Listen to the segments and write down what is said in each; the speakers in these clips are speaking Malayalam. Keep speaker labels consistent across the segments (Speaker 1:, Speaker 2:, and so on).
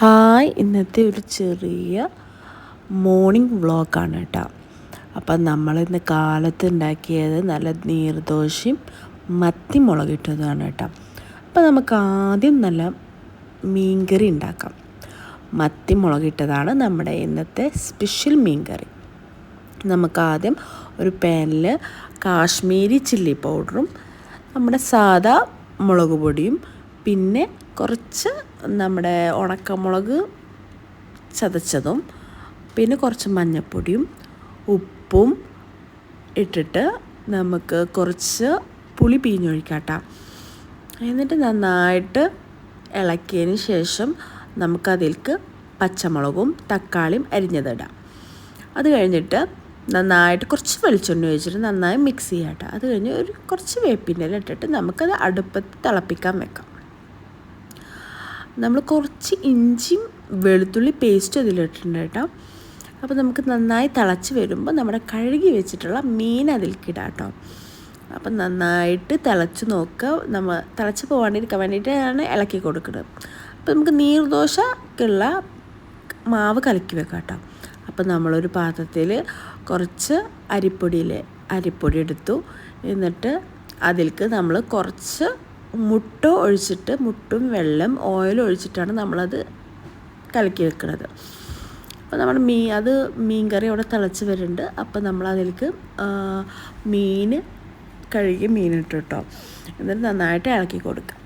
Speaker 1: ഹായ്. ഇന്നത്തെ ഒരു ചെറിയ മോർണിംഗ് വ്ളോഗാണ് കേട്ടോ അപ്പം നമ്മളിന്ന് കാലത്ത് ഉണ്ടാക്കിയത് നല്ല നീർദോശയും മത്തി മുളകിട്ടതാണ് കേട്ടോ അപ്പം നമുക്ക് ആദ്യം നല്ല മീൻകറി ഉണ്ടാക്കാം. മത്തി മുളകിട്ടതാണ് നമ്മുടെ ഇന്നത്തെ സ്പെഷ്യൽ മീൻകറി. നമുക്ക് ആദ്യം ഒരു പാനിൽ കാശ്മീരി ചില്ലി പൗഡറും നമ്മുടെ സാദാ മുളക് പൊടിയും പിന്നെ കുറച്ച് നമ്മുടെ ഉണക്കമുളക് ചതച്ചതും പിന്നെ കുറച്ച് മഞ്ഞൾപ്പൊടിയും ഉപ്പും ഇട്ടിട്ട് നമുക്ക് കുറച്ച് പുളി പിഴിഞ്ഞൊഴിക്കാട്ടോ. എന്നിട്ട് നന്നായിട്ട് ഇളക്കിയതിന് ശേഷം നമുക്കതിലേക്ക് പച്ചമുളകും തക്കാളിയും അരിഞ്ഞതിടാം. അത് കഴിഞ്ഞിട്ട് നന്നായിട്ട് കുറച്ച് വെളിച്ചെണ്ണ ഒഴിച്ചിട്ട് നന്നായി മിക്സ് ചെയ്യാട്ടോ. അത് കഴിഞ്ഞ് ഒരു കുറച്ച് വേപ്പിന്റെ ഇട്ടിട്ട് നമുക്കത് അടുപ്പത്ത് തിളപ്പിക്കാൻ വെക്കാം. നമ്മൾ കുറച്ച് ഇഞ്ചിയും വെളുത്തുള്ളി പേസ്റ്റ് അതിലിട്ടിട്ടുണ്ട് കേട്ടോ. അപ്പോൾ നമുക്ക് നന്നായി തിളച്ച് വരുമ്പോൾ നമ്മുടെ കഴുകി വെച്ചിട്ടുള്ള മീൻ അതിൽ ഇടാം കേട്ടോ. അപ്പം നന്നായിട്ട് തിളച്ച് നോക്കുക. നമ്മൾ തിളച്ച് പോകാണ്ടിരിക്കാൻ വേണ്ടിയിട്ടാണ് ഇളക്കി കൊടുക്കുന്നത്. അപ്പോൾ നമുക്ക് നീർദോശക്കുള്ള മാവ് കലക്കി വെക്കാം കേട്ടോ. അപ്പം നമ്മളൊരു പാത്രത്തിൽ കുറച്ച് അരിപ്പൊടിയിലെ അരിപ്പൊടി എടുത്തു. എന്നിട്ട് അതിലേക്ക് നമ്മൾ കുറച്ച് മുട്ട ഒഴിച്ചിട്ട് മുട്ടും വെള്ളം ഓയിലും ഒഴിച്ചിട്ടാണ് നമ്മളത് കലക്കി വെക്കുന്നത് അപ്പോൾ നമ്മൾ മീൻ അത് മീൻ കറി അവിടെ തിളച്ച് വരുന്നുണ്ട്. അപ്പോൾ നമ്മൾ അതിലേക്ക് മീൻ കഴുകി മീനിട്ട് കേട്ടോ. എന്നിട്ട് നന്നായിട്ട് ഇളക്കി കൊടുക്കുക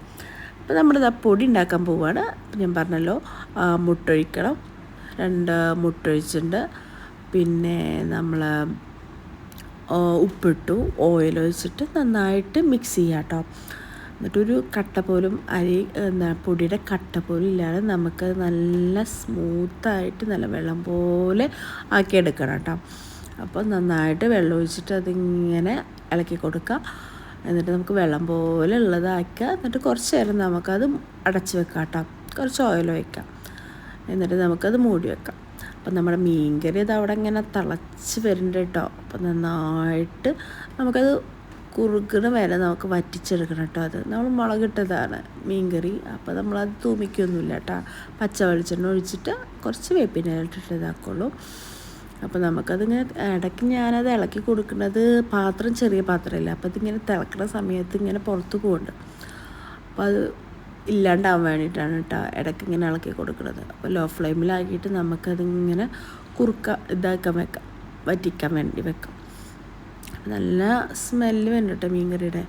Speaker 1: അപ്പോൾ നമ്മളിത് പൊടി ഉണ്ടാക്കാൻ പോവുകയാണ് ഞാൻ പറഞ്ഞല്ലോ മുട്ടൊഴിക്കണം. രണ്ട് മുട്ടൊഴിച്ചിട്ടുണ്ട്. പിന്നെ നമ്മൾ ഉപ്പിട്ടു ഓയിൽ ഒഴിച്ചിട്ട് നന്നായിട്ട് മിക്സ് ചെയ്യാം കേട്ടോ. എന്നിട്ടൊരു കട്ട പോലും അരി എന്താ പൊടിയുടെ കട്ട പോലും ഇല്ലാതെ നമുക്ക് നല്ല സ്മൂത്തായിട്ട് നല്ല വെള്ളം പോലെ ആക്കിയെടുക്കണം കേട്ടോ. അപ്പോൾ നന്നായിട്ട് വെള്ളം ഒഴിച്ചിട്ട് അതിങ്ങനെ ഇളക്കി കൊടുക്കുക. എന്നിട്ട് നമുക്ക് വെള്ളം പോലെ ഉള്ളതാക്കുക. എന്നിട്ട് കുറച്ച് നേരം നമുക്കത് അടച്ച് വെക്കാം കേട്ടോ. കുറച്ച് ഓയിൽ വയ്ക്കാം എന്നിട്ട് നമുക്കത് മൂടി വെക്കാം അപ്പം നമ്മുടെ മീൻകറി അത് അവിടെ ഇങ്ങനെ തിളച്ച് വരുന്നുണ്ട് കേട്ടോ. അപ്പം നന്നായിട്ട് നമുക്കത് കുറുകണ വരെ നമുക്ക് വറ്റിച്ചെടുക്കണം കേട്ടോ അത്. നമ്മൾ മുളകിട്ടതാണ് മീൻകറി. അപ്പോൾ നമ്മളത് തൂമിക്കൊന്നുമില്ല കേട്ടോ. പച്ച വെളിച്ചെണ്ണ ഒഴിച്ചിട്ട് കുറച്ച് വേപ്പിന്റെ അപ്പോൾ നമുക്കതിങ്ങനെ ഇടയ്ക്ക് ഞാനത് ഇളക്കി കൊടുക്കുന്നത് പാത്രം ചെറിയ പാത്രമല്ല. അപ്പോൾ അതിങ്ങനെ തിളക്കുന്ന സമയത്ത് ഇങ്ങനെ പുറത്ത് പോകുന്നുണ്ട് അപ്പോൾ അത് ഇല്ലാണ്ടാവാൻ വേണ്ടിയിട്ടാണ് കേട്ടോ ഇടയ്ക്ക് ഇങ്ങനെ ഇളക്കി കൊടുക്കുന്നത്. അപ്പോൾ ലോ ഫ്ലെയിമിലാക്കിയിട്ട് നമുക്കതിങ്ങനെ കുറുക്ക ഇതാക്കാൻ വെക്കാം. വറ്റിക്കാൻ വേണ്ടി വെക്കാം. നല്ല സ്മെല്ല് വേണ്ട കേട്ടോ മീൻകറിയുടെ.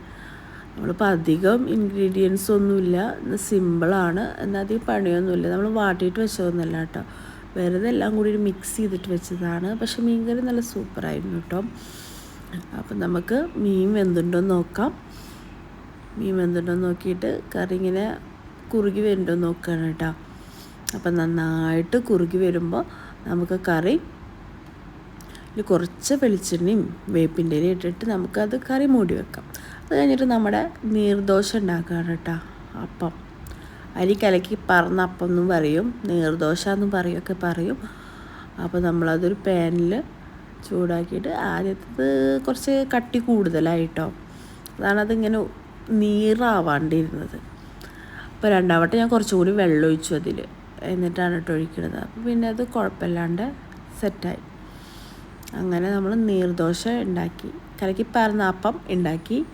Speaker 1: നമ്മളിപ്പോൾ അധികം ഇൻഗ്രീഡിയൻസ് ഒന്നുമില്ല. സിമ്പിളാണ് എന്നാൽ അധികം പണിയൊന്നുമില്ല. നമ്മൾ വാട്ടിയിട്ട് വെച്ചതൊന്നുമല്ല കേട്ടോ. വെറുതെ എല്ലാം കൂടി ഒരു മിക്സ് ചെയ്തിട്ട് വെച്ചതാണ്. പക്ഷെ മീൻകറി നല്ല സൂപ്പറായിരുന്നു കേട്ടോ. അപ്പം നമുക്ക് മീൻ വെന്തുണ്ടോ നോക്കാം. മീൻ വെന്തുണ്ടോ നോക്കിയിട്ട് കറി ഇങ്ങനെ കുറുകി വരുന്നുണ്ടോ നോക്കുകയാണ് കേട്ടോ. അപ്പം നന്നായിട്ട് കുറുകി വരുമ്പോൾ നമുക്ക് കറി ഇതിൽ കുറച്ച് വെളിച്ചെണ്ണയും വേപ്പിന്റെ ഇലയും ഇട്ടിട്ട് നമുക്കത് കറി മൂടി വെക്കാം. അത് കഴിഞ്ഞിട്ട് നമ്മുടെ നീർദോശ ഉണ്ടാക്കുകയാണ് കേട്ടോ. അപ്പം അരി കലക്കി പറന്ന അപ്പം എന്നും പറയും നീർദോശ എന്നും പറയുമൊക്കെ പറയും. അപ്പോൾ നമ്മളതൊരു പാനിൽ ചൂടാക്കിയിട്ട് ആദ്യത്തത് കുറച്ച് കട്ടി കൂടുതലായിട്ടോ. അതാണ് അതിങ്ങനെ നീറാവാണ്ടിരുന്നത്. അപ്പോൾ രണ്ടാവട്ടെ ഞാൻ കുറച്ചുകൂടി വെള്ളം ഒഴിച്ചു അതിൽ എന്നിട്ടാണ് കേട്ടോ ഒഴിക്കുന്നത് അപ്പോൾ പിന്നെ അത് കുഴപ്പമില്ലാണ്ട് സെറ്റായി. അങ്ങനെ നമ്മൾ നീർദോശ ഉണ്ടാക്കി കലക്കിപ്പാർന്ന അപ്പം ഉണ്ടാക്കി.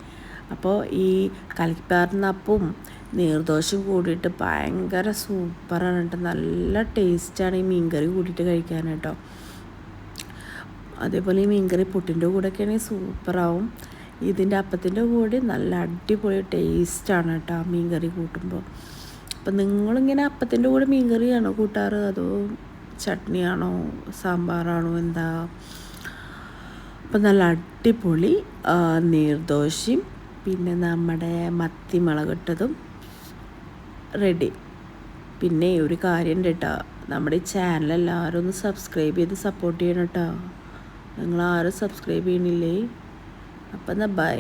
Speaker 1: അപ്പോൾ ഈ കലക്കിപ്പാർന്ന അപ്പവും നീർദോശയും കൂടിയിട്ട് ഭയങ്കര സൂപ്പറാണ് കേട്ടോ. നല്ല ടേസ്റ്റാണ് ഈ മീൻകറി കൂടിയിട്ട് കഴിക്കാൻ കേട്ടോ. അതേപോലെ ഈ മീൻകറി പുട്ടിന്റെ കൂടെയൊക്കെ ആണെങ്കിൽ സൂപ്പറാവും ഇതിന്റെ അപ്പത്തിന്റെ കൂടെ നല്ല അടിപൊളി ടേസ്റ്റാണ് കേട്ടോ മീൻകറി കൂട്ടുമ്പോൾ. അപ്പം നിങ്ങളിങ്ങനെ അപ്പത്തിന്റെ കൂടെ മീൻകറിയാണോ കൂട്ടാറ്? അതോ ചട്നിയാണോ? സാമ്പാറാണോ? എന്താ? അപ്പം നല്ല അടിപൊളി നീർദോശയും പിന്നെ നമ്മുടെ മത്തി മുളകിട്ടതും റെഡി പിന്നെ ഒരു കാര്യം കേട്ടോ നമ്മുടെ ഈ ചാനൽ എല്ലാവരും ഒന്ന് സബ്സ്ക്രൈബ് ചെയ്ത് സപ്പോർട്ട് ചെയ്യണം കേട്ടോ നിങ്ങൾ ആരും സബ്സ്ക്രൈബ് ചെയ്യണില്ലേ? അപ്പം എന്നാൽ ബൈ